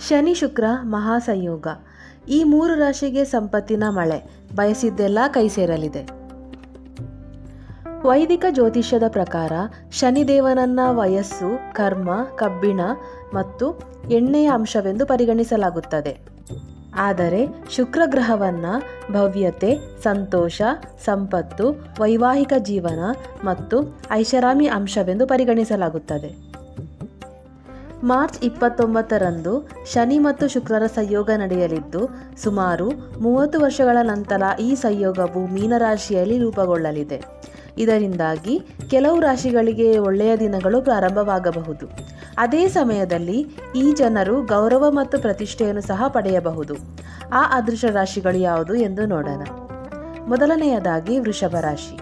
ಶನಿ ಶುಕ್ರ ಮಹಾಸಂಯೋಗ. ಈ ಮೂರು ರಾಶಿಗೆ ಸಂಪತ್ತಿನ ಮಳೆ. ಬಯಸಿದ್ದೆಲ್ಲ ಕೈ ಸೇರಲಿದೆ. ವೈದಿಕ ಜ್ಯೋತಿಷ್ಯದ ಪ್ರಕಾರ ಶನಿದೇವನನ್ನ ವಯಸ್ಸು, ಕರ್ಮ, ಕಬ್ಬಿಣ ಮತ್ತು ಎಣ್ಣೆಯ ಅಂಶವೆಂದು ಪರಿಗಣಿಸಲಾಗುತ್ತದೆ. ಆದರೆ ಶುಕ್ರ ಗ್ರಹವನ್ನ ಭವ್ಯತೆ, ಸಂತೋಷ, ಸಂಪತ್ತು, ವೈವಾಹಿಕ ಜೀವನ ಮತ್ತು ಐಷಾರಾಮಿ ಅಂಶವೆಂದು ಪರಿಗಣಿಸಲಾಗುತ್ತದೆ. ಮಾರ್ಚ್ ಇಪ್ಪತ್ತೊಂಬತ್ತರಂದು ಶನಿ ಮತ್ತು ಶುಕ್ರರ ಸಂಯೋಗ ನಡೆಯಲಿದ್ದು, ಸುಮಾರು ಮೂವತ್ತು ವರ್ಷಗಳ ನಂತರ ಈ ಸಂಯೋಗವು ಮೀನರಾಶಿಯಲ್ಲಿ ರೂಪುಗೊಳ್ಳಲಿದೆ. ಇದರಿಂದಾಗಿ ಕೆಲವು ರಾಶಿಗಳಿಗೆ ಒಳ್ಳೆಯ ದಿನಗಳು ಪ್ರಾರಂಭವಾಗಬಹುದು. ಅದೇ ಸಮಯದಲ್ಲಿ ಈ ಜನರು ಗೌರವ ಮತ್ತು ಪ್ರತಿಷ್ಠೆಯನ್ನು ಸಹ ಪಡೆಯಬಹುದು. ಆ ಅದೃಶ್ಯ ರಾಶಿಗಳು ಯಾವುದು ಎಂದು ನೋಡೋಣ. ಮೊದಲನೆಯದಾಗಿ ವೃಷಭ ರಾಶಿ.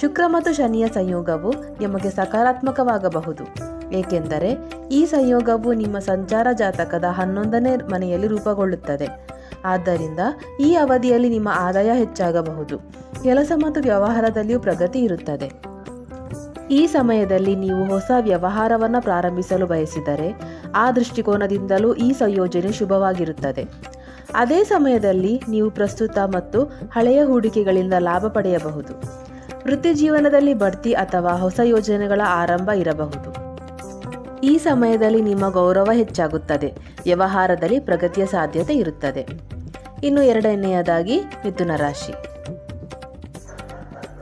ಶುಕ್ರ ಮತ್ತು ಶನಿಯ ಸಂಯೋಗವು ನಿಮಗೆ ಸಕಾರಾತ್ಮಕವಾಗಬಹುದು. ಏಕೆಂದರೆ ಈ ಸಂಯೋಗವು ನಿಮ್ಮ ಸಂಚಾರ ಜಾತಕದ ಹನ್ನೊಂದನೇ ಮನೆಯಲ್ಲಿ ರೂಪುಗೊಳ್ಳುತ್ತದೆ. ಆದ್ದರಿಂದ ಈ ಅವಧಿಯಲ್ಲಿ ನಿಮ್ಮ ಆದಾಯ ಹೆಚ್ಚಾಗಬಹುದು. ಕೆಲಸ ಮತ್ತು ವ್ಯವಹಾರದಲ್ಲಿಯೂ ಪ್ರಗತಿ ಇರುತ್ತದೆ. ಈ ಸಮಯದಲ್ಲಿ ನೀವು ಹೊಸ ವ್ಯವಹಾರವನ್ನು ಪ್ರಾರಂಭಿಸಲು ಬಯಸಿದರೆ ಆ ದೃಷ್ಟಿಕೋನದಿಂದಲೂ ಈ ಸಂಯೋಜನೆ ಶುಭವಾಗಿರುತ್ತದೆ. ಅದೇ ಸಮಯದಲ್ಲಿ ನೀವು ಪ್ರಸ್ತುತ ಮತ್ತು ಹಳೆಯ ಹೂಡಿಕೆಗಳಿಂದ ಲಾಭ ಪಡೆಯಬಹುದು. ವೃತ್ತಿ ಜೀವನದಲ್ಲಿ ಬಡ್ತಿ ಅಥವಾ ಹೊಸ ಯೋಜನೆಗಳ ಆರಂಭ ಇರಬಹುದು. ಈ ಸಮಯದಲ್ಲಿ ನಿಮ್ಮ ಗೌರವ ಹೆಚ್ಚಾಗುತ್ತದೆ. ವ್ಯವಹಾರದಲ್ಲಿ ಪ್ರಗತಿಯ ಸಾಧ್ಯತೆ ಇರುತ್ತದೆ. ಇನ್ನು ಎರಡನೆಯದಾಗಿ ಮಿಥುನ ರಾಶಿ.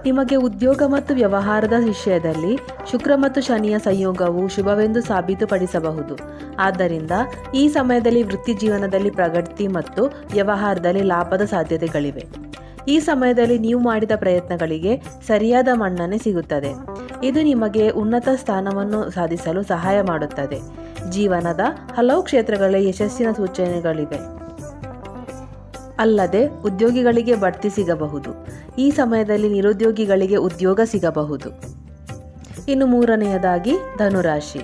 ನಿಮಗೆ ಉದ್ಯೋಗ ಮತ್ತು ವ್ಯವಹಾರದ ವಿಷಯದಲ್ಲಿ ಶುಕ್ರ ಮತ್ತು ಶನಿಯ ಸಂಯೋಗವು ಶುಭವೆಂದು ಸಾಬೀತುಪಡಿಸಬಹುದು. ಆದ್ದರಿಂದ ಈ ಸಮಯದಲ್ಲಿ ವೃತ್ತಿ ಜೀವನದಲ್ಲಿ ಪ್ರಗತಿ ಮತ್ತು ವ್ಯವಹಾರದಲ್ಲಿ ಲಾಭದ ಸಾಧ್ಯತೆಗಳಿವೆ. ಈ ಸಮಯದಲ್ಲಿ ನೀವು ಮಾಡಿದ ಪ್ರಯತ್ನಗಳಿಗೆ ಸರಿಯಾದ ಮನ್ನಣೆ ಸಿಗುತ್ತದೆ. ಇದು ನಿಮಗೆ ಉನ್ನತ ಸ್ಥಾನವನ್ನು ಸಾಧಿಸಲು ಸಹಾಯ ಮಾಡುತ್ತದೆ. ಜೀವನದ ಹಲವು ಕ್ಷೇತ್ರಗಳಲ್ಲಿ ಯಶಸ್ಸಿನ ಸೂಚನೆಗಳಿವೆ. ಅಲ್ಲದೆ, ಉದ್ಯೋಗಿಗಳಿಗೆ ಬಡ್ತಿ ಸಿಗಬಹುದು. ಈ ಸಮಯದಲ್ಲಿ ನಿರುದ್ಯೋಗಿಗಳಿಗೆ ಉದ್ಯೋಗ ಸಿಗಬಹುದು. ಇನ್ನು ಮೂರನೆಯದಾಗಿ, ಧನುರಾಶಿ.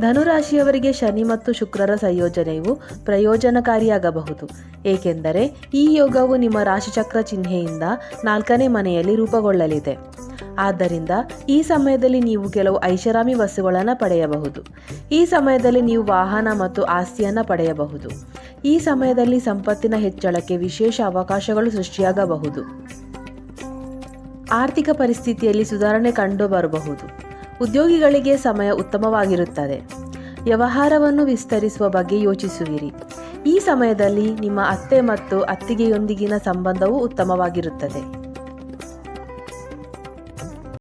ಧನುರಾಶಿಯವರಿಗೆ ಶನಿ ಮತ್ತು ಶುಕ್ರರ ಸಂಯೋಜನೆಯು ಪ್ರಯೋಜನಕಾರಿಯಾಗಬಹುದು. ಏಕೆಂದರೆ, ಈ ಯೋಗವು ನಿಮ್ಮ ರಾಶಿಚಕ್ರ ಚಿಹ್ನೆಯಿಂದ ನಾಲ್ಕನೇ ಮನೆಯಲ್ಲಿ ರೂಪುಗೊಳ್ಳಲಿದೆ. ಆದ್ದರಿಂದ ಈ ಸಮಯದಲ್ಲಿ ನೀವು ಕೆಲವು ಐಷಾರಾಮಿ ವಸ್ತುಗಳನ್ನು ಪಡೆಯಬಹುದು. ಈ ಸಮಯದಲ್ಲಿ ನೀವು ವಾಹನ ಮತ್ತು ಆಸ್ತಿಯನ್ನು ಪಡೆಯಬಹುದು. ಈ ಸಮಯದಲ್ಲಿ ಸಂಪತ್ತಿನ ಹೆಚ್ಚಳಕ್ಕೆ ವಿಶೇಷ ಅವಕಾಶಗಳು ಸೃಷ್ಟಿಯಾಗಬಹುದು. ಆರ್ಥಿಕ ಪರಿಸ್ಥಿತಿಯಲ್ಲಿ ಸುಧಾರಣೆ ಕಂಡು ಬರಬಹುದು ಉದ್ಯೋಗಿಗಳಿಗೆ ಸಮಯ ಉತ್ತಮವಾಗಿರುತ್ತದೆ. ವ್ಯವಹಾರವನ್ನು ವಿಸ್ತರಿಸುವ ಬಗ್ಗೆ ಯೋಚಿಸುವಿರಿ. ಈ ಸಮಯದಲ್ಲಿ ನಿಮ್ಮ ಅತ್ತೆ ಮತ್ತು ಅತ್ತಿಗೆಯೊಂದಿಗಿನ ಸಂಬಂಧವು ಉತ್ತಮವಾಗಿರುತ್ತದೆ.